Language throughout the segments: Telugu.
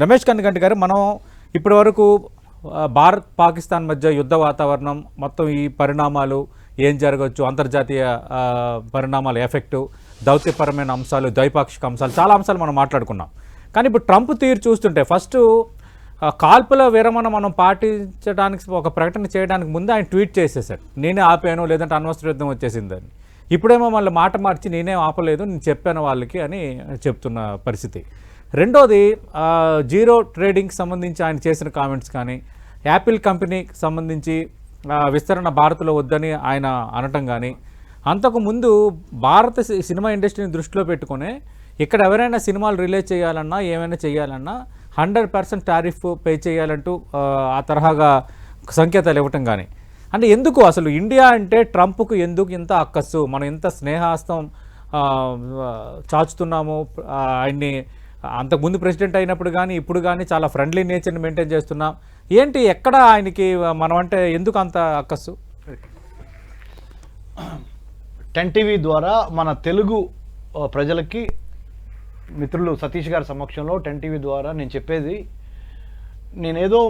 రమేష్ కన్నికంటి గారు మనం ఇప్పటి వరకు భారత్ పాకిస్తాన్ మధ్య యుద్ధ వాతావరణం మొత్తం ఈ పరిణామాలు ఏం జరగవచ్చు అంతర్జాతీయ పరిణామాలు పరిణామాల ఎఫెక్టు దౌత్యపరమైన అంశాలు ద్వైపాక్షిక అంశాలు చాలా అంశాలు మనం మాట్లాడుకున్నాం. కానీ ఇప్పుడు ట్రంప్ తీరు చూస్తుంటే ఫస్ట్ కాల్పుల విరమణ మనం పాటించడానికి ఒక ప్రకటన చేయడానికి ముందు ఆయన ట్వీట్ చేసేసాడు. నేనే ఆపాను లేదంటే అనవసర యుద్ధం వచ్చేసిందని. ఇప్పుడేమో మళ్ళీ మాట మార్చి నేనేం ఆపలేదు నేను చెప్పాను వాళ్ళకి అని చెప్తున్న పరిస్థితి. రెండోది జీరో ట్రేడింగ్కి సంబంధించి ఆయన చేసిన కామెంట్స్ కానీ యాపిల్ కంపెనీకి సంబంధించి విస్తరణ భారత్లో వద్దని ఆయన అనటం కానీ అంతకు ముందు భారత సి- సినిమా ఇండస్ట్రీని దృష్టిలో పెట్టుకునే ఇక్కడ ఎవరైనా సినిమాలు రిలీజ్ చేయాలన్నా ఏమైనా చేయాలన్నా హండ్రెడ్ పర్సెంట్ టారిఫ్ పే చేయాలంటూ ఆ, తరహాగా సంకేతాలు ఇవ్వటం కానీ. అంటే ఎందుకు అసలు ఇండియా అంటే ట్రంప్కు ఎందుకు ఇంత అక్కస్సు మనం ఇంత స్నేహాస్తం చాచుతున్నాము ఆయన్ని అంతకుముందు ప్రెసిడెంట్ అయినప్పుడు కానీ ఇప్పుడు కానీ చాలా ఫ్రెండ్లీ నేచర్ని మెయింటైన్ చేస్తున్నాం. ఏంటి ఎక్కడ ఆయనకి మనం అంటే ఎందుకు అంత అక్కస్సు టెన్ టీవీ ద్వారా మన తెలుగు ప్రజలకి మిత్రులు సతీష్ గారి సమక్షంలో టెన్ టీవీ ద్వారా నేను చెప్పేది నేనేదో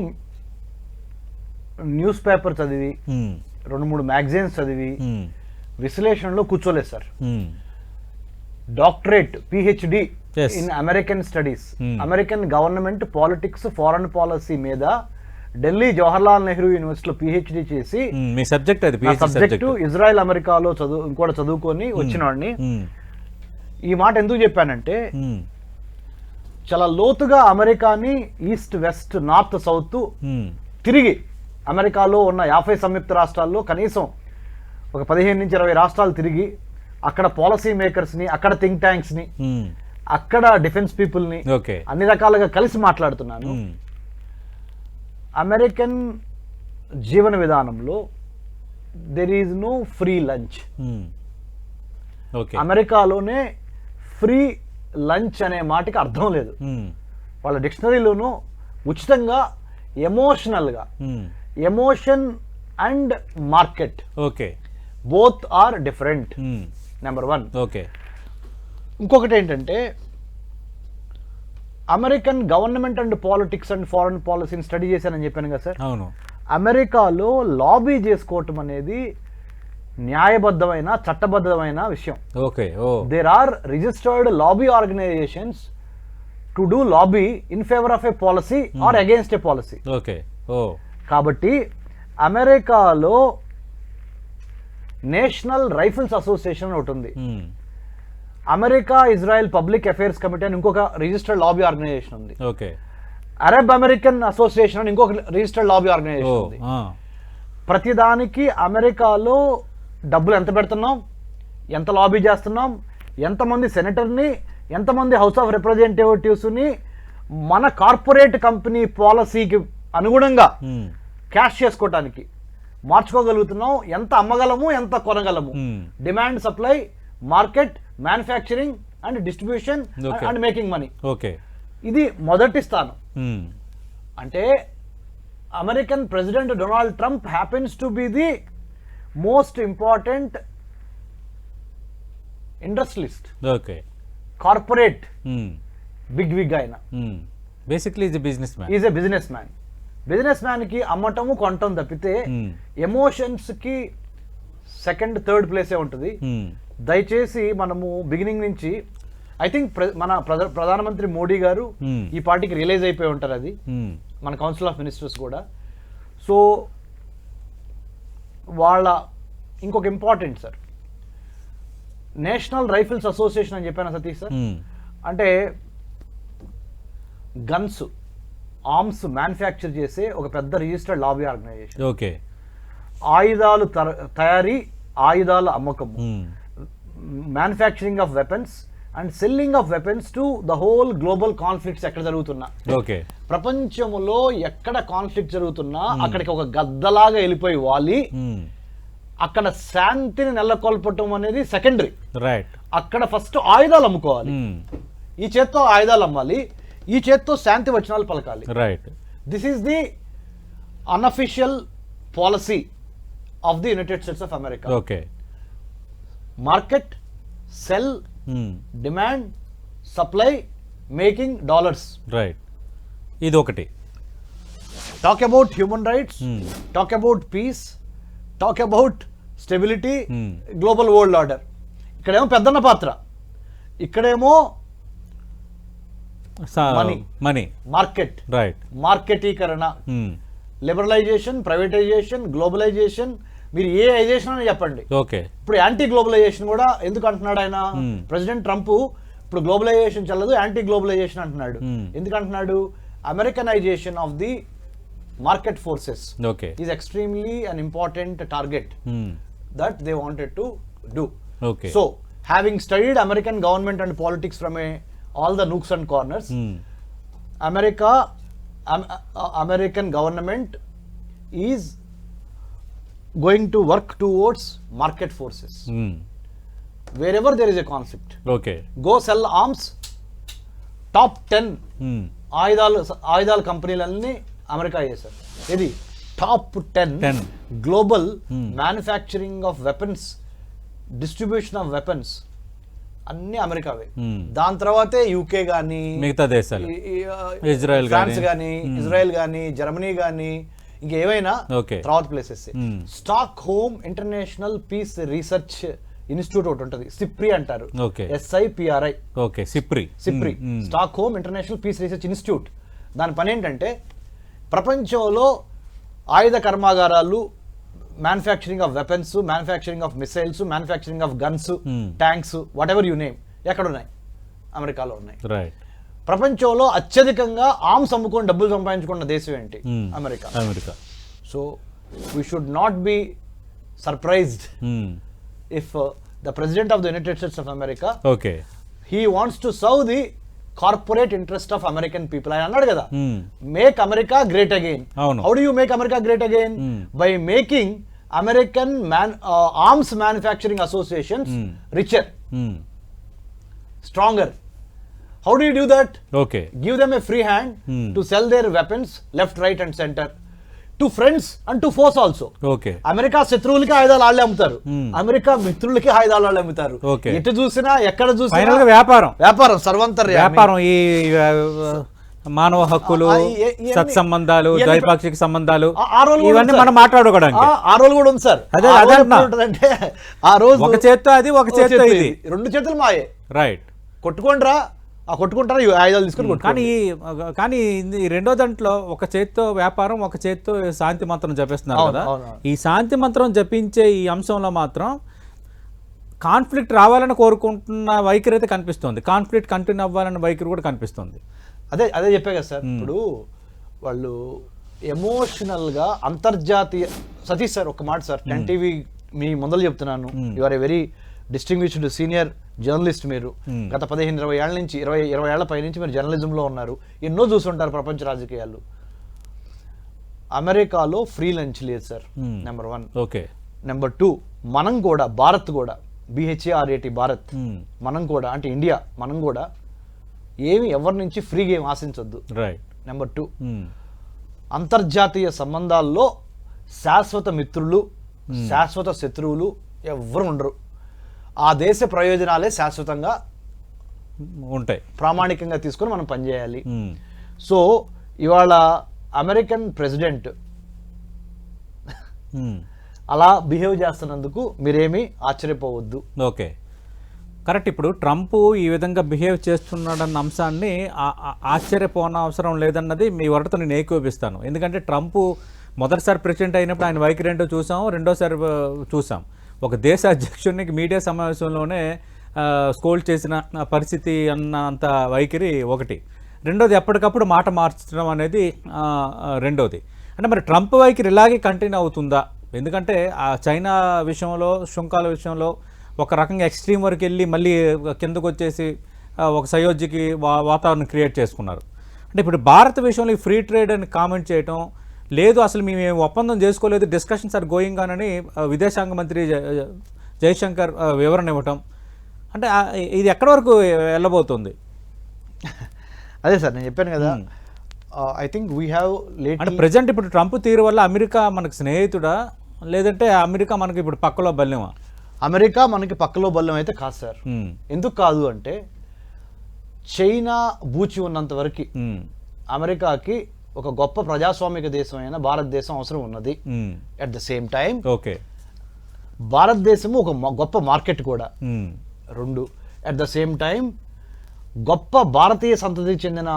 న్యూస్ పేపర్ చదివి రెండు మూడు మ్యాగజైన్స్ చదివి విశ్లేషణలో కూర్చోలేదు sir. Doctorate PhD. In American studies Hmm. American government politics foreign policy మీద ఢిల్లీ జవహర్లాల్ నెహ్రూ యూనివర్సిటీలో పిహెచ్డి చేసి ఉమ్, మీ సబ్జెక్ట్ అది నా సబ్జెక్టు ఇజ్రాయెల్ అమెరికాలో చదువు కూడా చదువుకొని వచ్చినవాడిని ఉమ్, ఈ మాట ఎందుకు చెప్పానంటే చాలా లోతుగా అమెరికాని ఈస్ట్ వెస్ట్ నార్త్ సౌత్ తిరిగి అమెరికాలో ఉన్న యాభై సంయుక్త రాష్ట్రాల్లో కనీసం ఒక పదిహేను నుంచి ఇరవై రాష్ట్రాలు తిరిగి అక్కడ పాలసీ మేకర్స్ని అక్కడ థింక్ ట్యాంక్స్ని అక్కడ డిఫెన్స్ పీపుల్ని అన్ని రకాలుగా కలిసి మాట్లాడుతున్నాను. అమెరికన్ జీవన విధానంలో there is no free lunch అమెరికాలోనే ఫ్రీ లంచ్ అనే మాటకి అర్థం లేదు. వాళ్ళ డిక్షనరీలోనూ ఉచితంగా ఎమోషనల్గా emotion and market okay. Both are different number one okay. ఇంకొకటి ఏంటంటే American government and politics and foreign పాలసీని స్టడీ చేశానని చెప్పాను కదా సార్. అవును. అమెరికాలో లాబీ చేసుకోవటం అనేది న్యాయబద్ధమైన చట్టబద్ధమైన విషయం. Okay there are registered lobby organisations to do lobby in favour of a policy or against a policy okay oh. కాబట్టి అమెరికాలో నేషనల్ రైఫిల్స్ అసోసియేషన్ ఒకటి ఉంది. ఉమ్, America Israel public affairs committee అని ఇంకొక రిజిస్టర్డ్ లాబీ ఆర్గనైజేషన్ ఉంది. ఓకే. అరబ్ అమెరికన్ అసోసియేషన్ అని ఇంకొక రిజిస్టర్డ్ లాబీ ఆర్గనైజేషన్ ఉంది. ప్రతిదానికి అమెరికాలో డబ్బులు ఎంత పెడుతున్నాం? ఎంత లాబీ చేస్తున్నాం? ఎంతమంది సెనేటర్ని? ఎంతమంది హౌస్ ఆఫ్ రిప్రజెంటేటివ్స్ని? మన కార్పొరేట్ కంపెనీ పాలసీకి అనుగుణంగా క్యాష్ చేసుకోవటానికి మార్చుకోగలుగుతున్నాం. ఎంత అమ్మగలము ఎంత కొనగలము? Demand supply market manufacturing and distribution. And making money okay ఇది మొదటి స్థానం. ఉమ్, అంటే American president Donald Trump happens to be the most important industrialist. Okay corporate um, big wig ఆయన. బేసిక్లీ ఇది business man is a business man business మ్యాన్కి అమ్మటము కొనటం తప్పితే Hmm. ఎమోషన్స్కి సెకండ్ థర్డ్ ప్లేసే ఉంటుంది. ఉమ్, దయచేసి మనము బిగినింగ్ నుంచి ఐ థింక్ మన ప్రధ- ప్రధానమంత్రి మోడీ గారు Hmm. ఈ పార్టీకి రిలీజ్ అయిపోయి ఉంటారు అది. ఉమ్, మన కౌన్సిల్ ఆఫ్ మినిస్టర్స్ కూడా. సో వాళ్ళ ఇంకొక important sir national rifles association అని చెప్పాను సతీష్ సార్ ఉమ్, అంటే గన్స్ ఆర్మ్స్ మ్యానుఫ్యాక్చర్ చేసే ఒక పెద్ద రిజిస్టర్డ్ లాబీ ఆర్గనైజేషన్ ఓకే ఆయుధాలు తయారీ ఆయుధాల అమ్మకం manufacturing of weapons and selling of weapons to the whole global conflicts ఎక్కడ జరుగుతున్నా. ఓకే ప్రపంచంలో ఎక్కడ కాన్ఫ్లిక్ట్ జరుగుతున్నా అక్కడికి ఒక గద్దలాగా వెళ్ళిపోయి వాలి ఉమ్, అక్కడ శాంతిని నెలకొల్పటం అనేది సెకండరీ రైట్ అక్కడ ఫస్ట్ ఆయుధాలు అమ్ముకోవాలి. ఉమ్, ఈ చేత్తో ఆయుధాలు అమ్మాలి ఈ చేత్తో శాంతి వచనాలు పలకాలి. Right this is the unofficial policy of the United States of America okay market sell um, demand supply making dollars. Right ఇది ఒకటి talk about human rights Hmm. Talk about peace talk about stability Hmm. Global world order ఇక్కడేమో పెద్దన్న పాత్ర. ఇక్కడేమో Money. మనీ మార్కెట్ రైట్ మార్కెటీకరణ లిబరలైజేషన్ ప్రైవేటైజేషన్ గ్లోబలైజేషన్ మీరు ఏ ఐజేషన్ అని చెప్పండి. ఓకే. ఇప్పుడు యాంటీ గ్లోబలైజేషన్ కూడా ఎందుకు అంటున్నాడు ఆయన. ప్రెసిడెంట్ ట్రంప్ ఇప్పుడు గ్లోబలైజేషన్ చల్లదు యాంటీ గ్లోబలైజేషన్ అంటున్నాడు. ఎందుకు అంటున్నాడు? Americanisation of the market forces okay. Is extremely unimportant target that they wanted to do. Okay. So having studied American government and politics from a all the nooks and corners America American government is going to work towards market forces wherever there is a conflict okay go sell arms top ten ఆయుధాలు ఆయుధాల కంపెనీలన్నీ అమెరికా చేశారు ఇది top ten 10. Global. Manufacturing of weapons distribution of weapons అన్ని అమెరికావే Hmm. దాని తర్వాతే యూకే కానీ మిగతా దేశాలు ఇజ్రాయెల్ ఫ్రాన్స్ గానీ. కానీ. ఇజ్రాయెల్ కానీ జర్మనీ కానీ Okay. తర్వాత places. Stockholm international peace research institute ఒకటి ఉంటుంది. సిప్రి అంటారు. S I P R I okay SIPRI. SIPRI. Stockholm international peace research institute. దాని పని ఏంటంటే ప్రపంచంలో ఆయుధ కర్మాగారాలు manufacturing of weapons manufacturing of missiles manufacturing of guns. Tanks whatever you name ఎక్కడ ఉన్నాయి అమెరికాలో ఉన్నాయి. రైట్ ప్రపంచంలో అత్యధికంగా ఆర్మ్స్ అమ్ముకొని డబ్బులు సంపాదించుకున్న దేశం ఏంటి. America. America. So we should not be surprised if the president of the United States of America okay. He wants to serve the corporate interest of American people ఆయన అన్నాడు కదా make America great again. How do you make America great again. By making American man arms manufacturing associations Hmm. Richer stronger how do do that okay them a free hand Hmm. to sell their weapons left right and center to friends and to foes also. Okay America శత్రువులకి ఆయుధాలు వాళ్ళే అమ్ముతారు. Hmm. అమెరికా మిత్రులకి ఆయుధాలు వాళ్ళే అమ్ముతారు. ఎటు చూసినా ఎక్కడ చూసినా వ్యాపారం. వ్యాపారం సర్వంతర్యామి వ్యాపారం ఈ మానవ హక్కులు సత్సంబంధాలు ద్వైపాక్షిక సంబంధాలు ఇవన్నీ మనం. మాట్లాడుకోవడానికి. ఆ- రోజు కూడా ఉంది సార్. అదే, అదే ఆ రోజు ఒక చేత్తో అది ఒక చేత్తో ఇది. రెండు చేతులు మాయే. రైట్ కొట్టుకోండిరా ఆ కొట్టుకుంటారా? ఆయుధాలు తీసుకొని కానీ కానీ రెండో దాంట్లో ఒక చేత్తో వ్యాపారం ఒక చేత్తో శాంతి మంత్రం జపిస్తున్నారు కదా. ఈ శాంతి మంత్రం జపించే ఈ అంశంలో మాత్రం కాన్ఫ్లిక్ట్ రావాలని కోరుకుంటున్న వైఖరి అయితే కనిపిస్తుంది. కాన్ఫ్లిక్ట్ కంటిన్యూ అవ్వాలన్న వైఖరి కూడా కనిపిస్తుంది. అదే అదే చెప్పే కదా సార్. ఇప్పుడు వాళ్ళు ఎమోషనల్గా అంతర్జాతీయ సతీష్ సార్ ఒక మాట సార్ టెన్ టీవీ మీ ముందలు చెప్తున్నాను. You are a very distinguished senior journalist మీరు. గత పదిహేను ఇరవై ఏళ్ళ నుంచి ఇరవై ఇరవై ఏళ్ళ పై నుంచి మీరు జర్నలిజంలో ఉన్నారు. ఎన్నో చూసుంటారు ప్రపంచ రాజకీయాలు అమెరికాలో ఫ్రీ లంచ్ లేదు sir. Number one okay. Number two మనం కూడా భారత్ కూడా బిహెచ్ఏఆర్ఏటి భారత్. మనం కూడా అంటే ఇండియా మనం కూడా ఏమి ఎవరి నుంచి ఫ్రీగా ఏం ఆశించొద్దు. రైట్ నెంబర్ టూ అంతర్జాతీయ సంబంధాల్లో శాశ్వత మిత్రులు శాశ్వత శత్రువులు ఎవ్వరు ఉండరు. ఆ దేశ ప్రయోజనాలే శాశ్వతంగా ఉంటాయి. ప్రామాణికంగా తీసుకొని మనం పనిచేయాలి. సో ఇవాళ అమెరికన్ ప్రెసిడెంట్. అలా బిహేవ్ చేస్తున్నందుకు మీరేమీ ఆశ్చర్యపోవద్దు. ఓకే. కరెక్ట్ ఇప్పుడు ట్రంప్ ఈ విధంగా బిహేవ్ చేస్తున్నాడన్న అంశాన్ని ఆశ్చర్యపోన అవసరం లేదన్నది మీ వరతో నేను ఏకోపిస్తాను ఎందుకంటే ట్రంప్ మొదటిసారి ప్రెసిడెంట్ అయినప్పుడు ఆయన వైఖరి ఏంటో చూసాం రెండోసారి చూసాం. ఒక దేశ అధ్యక్షుడికి మీడియా సమావేశంలోనే స్కోల్ చేసిన పరిస్థితి అన్న అంత వైఖరి ఒకటి. రెండోది ఎప్పటికప్పుడు మాట మార్చడం అనేది రెండోది. అంటే మరి ట్రంప్ వైఖరి ఇలాగే కంటిన్యూ అవుతుందా? ఎందుకంటే ఆ చైనా విషయంలో శుంకాల విషయంలో ఒక రకంగా ఎక్స్ట్రీమ్ వరకు వెళ్ళి మళ్ళీ కిందకు వచ్చేసి ఒక సయోధ్యకి వా వాతావరణం క్రియేట్ చేసుకున్నారు. అంటే ఇప్పుడు భారత విషయంలో ఈ ఫ్రీ ట్రేడ్ అని కామెంట్ చేయటం లేదు అసలు మేము ఒప్పందం చేసుకోలేదు డిస్కషన్స్ ఆర్ గోయింగ్ ఆన్ అని విదేశాంగ మంత్రి జయశంకర్ వివరణ ఇవ్వటం. అంటే ఇది ఎక్కడి వరకు వెళ్ళబోతుంది? అదే సార్ నేను చెప్పాను కదా. I think we have late అంటే ప్రజెంట్ ఇప్పుడు ట్రంప్ తీరు వల్ల అమెరికా మనకు స్నేహితుడా? లేదంటే అమెరికా మనకి ఇప్పుడు పక్కలో బల్యమా అమెరికా మనకి పక్కలో బల్లం అయితే కాదు సార్. ఎందుకు కాదు అంటే చైనా బూచి ఉన్నంత వరకు అమెరికాకి ఒక గొప్ప ప్రజాస్వామిక దేశం అయిన భారతదేశం అవసరం ఉన్నది. At the same time okay. భారతదేశము ఒక గొప్ప మార్కెట్ కూడా. రెండు. అట్ ద సేమ్ టైం గొప్ప భారతీయ సంతతికి చెందిన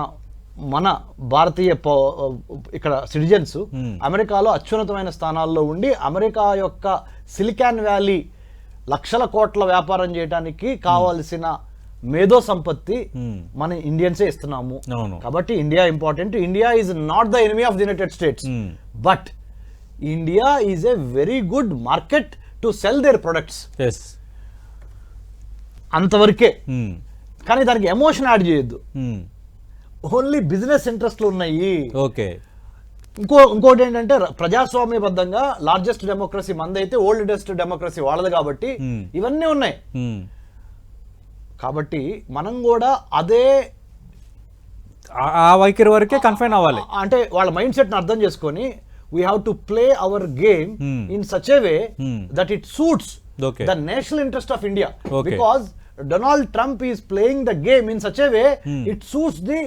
మన భారతీయ ఇక్కడ సిటిజన్స్. అమెరికాలో అత్యున్నతమైన స్థానాల్లో ఉండి అమెరికా యొక్క సిలికాన్ వ్యాలీ లక్షల కోట్ల వ్యాపారం చేయడానికి కావాల్సిన మేధో సంపత్తి Hmm. మన ఇండియన్సే ఇస్తున్నాము. కాబట్టి India important India is not the enemy of the United States Hmm. But India is a very good market to sell their products అంతవరకే. ఉమ్, కానీ దానికి ఎమోషన్ యాడ్ చేయొద్దు. ఓన్లీ బిజినెస్ ఇంట్రెస్ట్లు ఉన్నాయి. ఓకే ఇంకో ఇంకోటి ఏంటంటే ప్రజాస్వామ్యబద్ధంగా లార్జెస్ట్ డెమోక్రసీ మందైతే ఓల్డెస్ట్ డెమోక్రసీ వాళ్ళది కాబట్టి Hmm. ఇవన్నీ ఉన్నాయి. కాబట్టి మనం కూడా అదే ఆ- వైఖరి వరకే కన్ఫైన్ అవ్వాలి అంటే వాళ్ళ మైండ్ సెట్ అర్థం చేసుకొని we have to play our game. In such a way. That it suits. The national interest of India. Because Donald Trump is playing the game in such a way. It suits the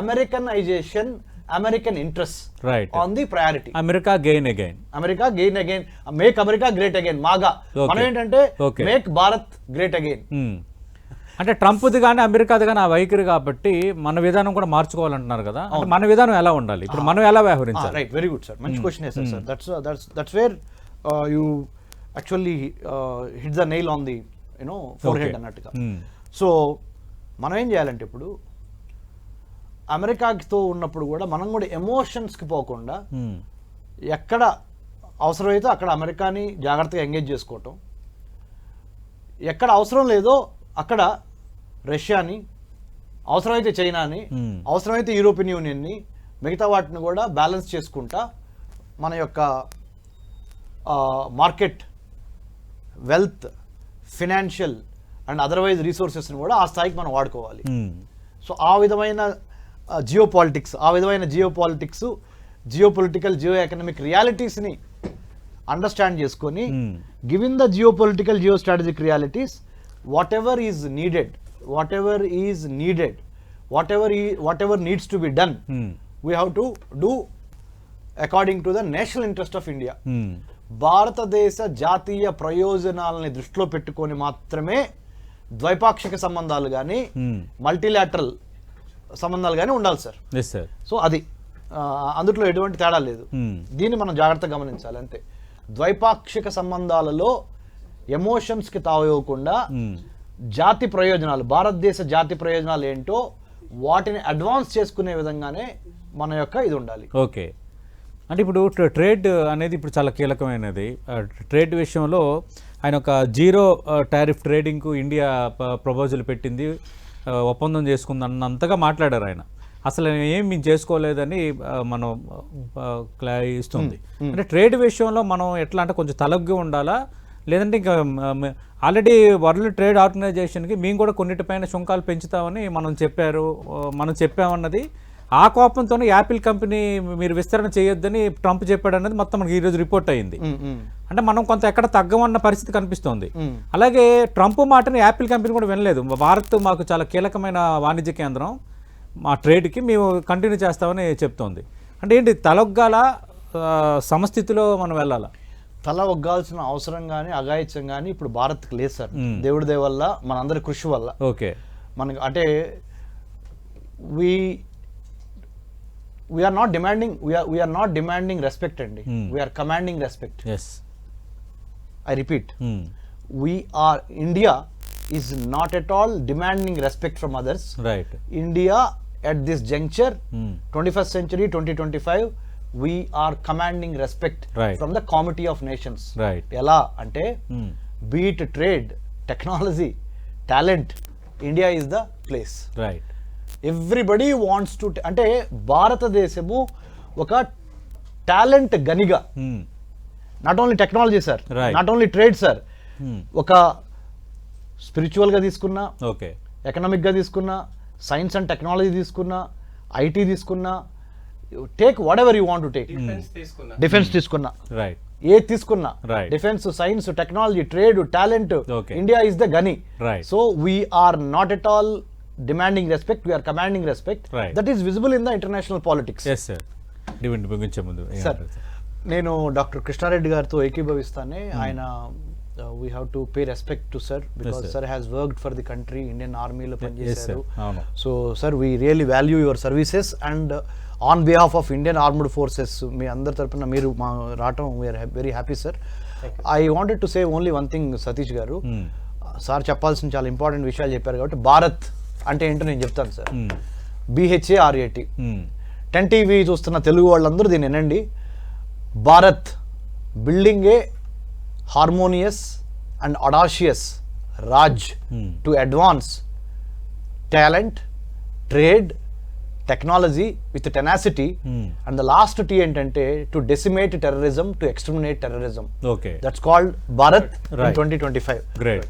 Americanisation American interest Right. On the priority America gain again America gain again make America great again MAGA. మనం ఏంటంటే. Make Bharat great again. అంటే ట్రంప్ది కానీ అమెరికాది కానీ ఆ వైఖరి కాబట్టి మన విధానం కూడా మార్చుకోవాలంటున్నారు కదా. మన విధానం ఎలా ఉండాలి? ఇప్పుడు మనం ఎలా వ్యవహరించాలి? రైట్ వెరీ గుడ్ సార్ మంచి question sir sir that's that's that's where you actually hit the nail on the you know for head. అన్నట్టుగా. Hmm. సో మనం ఏం చేయాలంటే ఇప్పుడు అమెరికాతో ఉన్నప్పుడు కూడా మనం కూడా ఎమోషన్స్కి పోకుండా ఉమ్, ఎక్కడ అవసరమైతే అక్కడ అమెరికాని జాగ్రత్తగా ఎంగేజ్ చేసుకోవటం. ఎక్కడ అవసరం లేదో అక్కడ రష్యాని అవసరమైతే చైనాని. అవసరమైతే యూరోపియన్ యూనియన్ని మిగతా వాటిని కూడా బ్యాలెన్స్ చేసుకుంటా మన యొక్క market wealth financial and otherwise రీసోర్సెస్ని కూడా ఆ స్థాయికి మనం వాడుకోవాలి సో ఆ విధమైన జియో పాలిటిక్స్ ఆ విధమైన geo politics geo political geo economic రియాలిటీస్ని అండర్స్టాండ్ చేసుకొని. Given the geopolitical geostrategic realities whatever is needed whatever is needed whatever whatever needs to be done we have to do according to the national interest of India భారతదేశ జాతీయ ప్రయోజనాలని దృష్టిలో పెట్టుకొని మాత్రమే ద్వైపాక్షిక సంబంధాలు కానీ Hmm. మల్టీలాటరల్ సంబంధాలు కానీ ఉండాలి సార్. సార్ సో అది అందుట్లో ఎటువంటి తేడా లేదు. Hmm. దీన్ని మనం జాగ్రత్తగా గమనించాలి అంతే. ద్వైపాక్షిక సంబంధాలలో ఎమోషన్స్కి తావివ్వకుండా Hmm. జాతి ప్రయోజనాలు భారతదేశ జాతి ప్రయోజనాలు ఏంటో వాటిని అడ్వాన్స్ చేసుకునే విధంగానే మన యొక్క ఇది ఉండాలి. ఓకే. అంటే ఇప్పుడు ట్ర- ట్రేడ్ అనేది ఇప్పుడు చాలా కీలకమైనది. ట్రేడ్ విషయంలో ఆయన ఒక జీరో టారిఫ్ ట్రేడింగ్కు ఇండియా ప్రపోజల్ పెట్టింది. ఒప్పందం చేసుకుందన్నంతగా మాట్లాడారు ఆయన. అసలు ఏం మేము చేసుకోలేదని మనం ఇస్తుంది అంటే ట్రేడ్ విషయంలో మనం ఎట్లా అంటే కొంచెం తలగ్గి ఉండాలా? లేదంటే ఇంకా ఆల్రెడీ వరల్డ్ ట్రేడ్ ఆర్గనైజేషన్కి మేము కూడా కొన్నిటిపైన సుంకాలు పెంచుతామని మనం చెప్పారు మనం చెప్పామన్నది. ఆ కోపంతోనే యాపిల్ కంపెనీ మీరు విస్తరణ చేయొద్దని ట్రంప్ చెప్పాడు అన్నది మొత్తం మనకి ఈరోజు రిపోర్ట్ అయింది. అంటే మనం కొంత ఎక్కడ తగ్గమన్న పరిస్థితి కనిపిస్తోంది. అలాగే ట్రంప్ మాటని యాపిల్ కంపెనీ కూడా వినలేదు. భారత్ మాకు చాలా కీలకమైన వాణిజ్య కేంద్రం. మా ట్రేడ్కి మేము కంటిన్యూ చేస్తామని చెప్తోంది. అంటే ఏంటి తలొగ్గాల సమస్థితిలో మనం వెళ్ళాలా? తల ఒగ్గాల్సిన అవసరం కానీ అగాయిత్యం కానీ ఇప్పుడు భారత్కి లేదు సార్. దేవుడి దయ వల్ల మనందరి కృషి వల్ల. ఓకే. మనకి అంటే we we are not demanding we are not demanding respect అండి. We are commanding respect yes I repeat are india is not at all demanding respect from others. Right india at this juncture Hmm. 21st century 2025 we are commanding respect Right. from the committee of nations. Right. ఎలా అంటే beat trade technology talent India is the place right everybody wants to అంటే భారతదేశము ఒక talent గనిగా. Not only technology sir. Not only trade sir ఒక స్పిరిచువల్గా తీసుకున్నా ఓకే ఎకనామిక్గా తీసుకున్నా సైన్స్ అండ్ టెక్నాలజీ తీసుకున్నా ఐటీ తీసుకున్నా take whatever you want to take defence తీసుకున్నా రైట్ ఏ తీసుకున్నా. Defence science technology trade talent. India is the గని. So we're not at all demanding respect, we are commanding respect. Right. That is visible in the international politics. Yes sir డివిండ్ ముగించే ముందు సార్? నేను డాక్టర్ కృష్ణారెడ్డి గారితో ఏకీభవిస్తానే Hmm. ఆయన we have to pay respect to sir because. Sir has worked for the country Indian ఆర్మీలో. పనిచేశారు. So sir we really value your services and on behalf of Indian armed forces మీ అందరి తరపున మీరు మా రావటం we're very happy sir I wanted to say only one thing Satish garu Hmm. Sir చెప్పాల్సిన చాలా ఇంపార్టెంట్ విషయాలు చెప్పారు కాబట్టి భారత్ అంటే ఏంటో నేను చెప్తాను sir Hmm. B H A R A T Hmm. Ten TV చూస్తున్న తెలుగు వాళ్ళందరూ దీన్ని వినండి Bharat building a harmonious and audacious raj Hmm. To advance talent trade technology with tenacity Hmm. And the last T ఏంటంటే to decimate terrorism to exterminate terrorism okay that's called Bharat Right. Twenty twenty five great